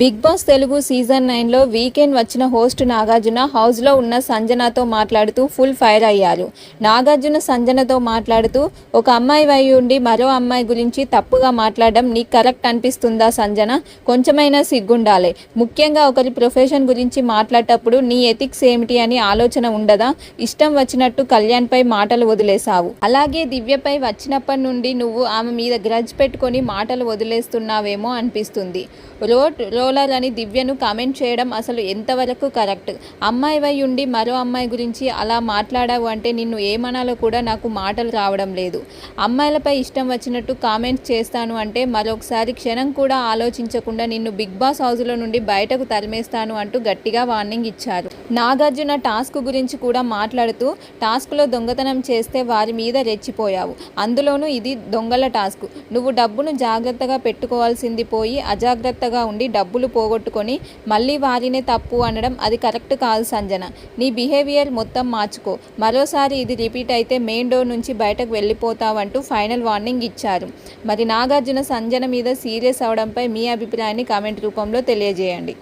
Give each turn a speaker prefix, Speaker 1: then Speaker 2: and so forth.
Speaker 1: Big boss Telugu season నైన్లో weekend వచ్చిన host Nagarjuna హౌస్లో ఉన్న సంజనతో మాట్లాడుతూ ఫుల్ ఫైర్ అయ్యారు. నాగార్జున సంజనతో మాట్లాడుతూ ఒక అమ్మాయి వై ఉండి మరో అమ్మాయి గురించి తప్పుగా మాట్లాడడం నీకు కరెక్ట్ అనిపిస్తుందా సంజన? కొంచెమైనా సిగ్గుండాలి. ముఖ్యంగా ఒకరి ప్రొఫెషన్ గురించి మాట్లాడేటప్పుడు నీ ఎథిక్స్ ఏమిటి అని ఆలోచన ఉండదా? ఇష్టం వచ్చినట్టు కళ్యాణ్పై మాటలు వదిలేశావు. అలాగే దివ్యపై వచ్చినప్పటి నుండి నువ్వు ఆమె మీద గ్రజ్ పెట్టుకొని మాటలు వదిలేస్తున్నావేమో అనిపిస్తుంది. రోడ్ ట్రోలర్ అని దివ్యను కామెంట్ చేయడం అసలు ఎంతవరకు కరెక్ట్? అమ్మాయి వై ఉండి మరో అమ్మాయి గురించి అలా మాట్లాడావు అంటే నిన్ను ఏమనాలో కూడా నాకు మాటలు రావడం లేదు. అమ్మాయిలపై ఇష్టం వచ్చినట్టు కామెంట్స్ చేస్తాను అంటే మరొకసారి క్షణం కూడా ఆలోచించకుండా నిన్ను బిగ్ బాస్ హౌస్లో నుండి బయటకు తరిమేస్తాను అంటూ గట్టిగా వార్నింగ్ ఇచ్చారు. నాగార్జున టాస్క్ గురించి కూడా మాట్లాడుతూ టాస్క్లో దొంగతనం చేస్తే వారి మీద రెచ్చిపోయావు. అందులోనూ ఇది దొంగల టాస్క్. నువ్వు డబ్బును జాగ్రత్తగా పెట్టుకోవాల్సింది పోయి అజాగ్రత్తగా ఉండి డబ్బు డబ్బులు పోగొట్టుకొని మళ్ళీ వారినే తప్పు అనడం అది కరెక్ట్ కాదు సంజన. నీ బిహేవియర్ మొత్తం మార్చుకో. మరోసారి ఇది రిపీట్ అయితే మెయిన్ డోర్ నుంచి బయటకు వెళ్ళిపోతావంటూ ఫైనల్ వార్నింగ్ ఇచ్చారు. మరి నాగార్జున సంజన మీద సీరియస్ అవడంపై మీ అభిప్రాయాన్ని కామెంట్ రూపంలో తెలియజేయండి.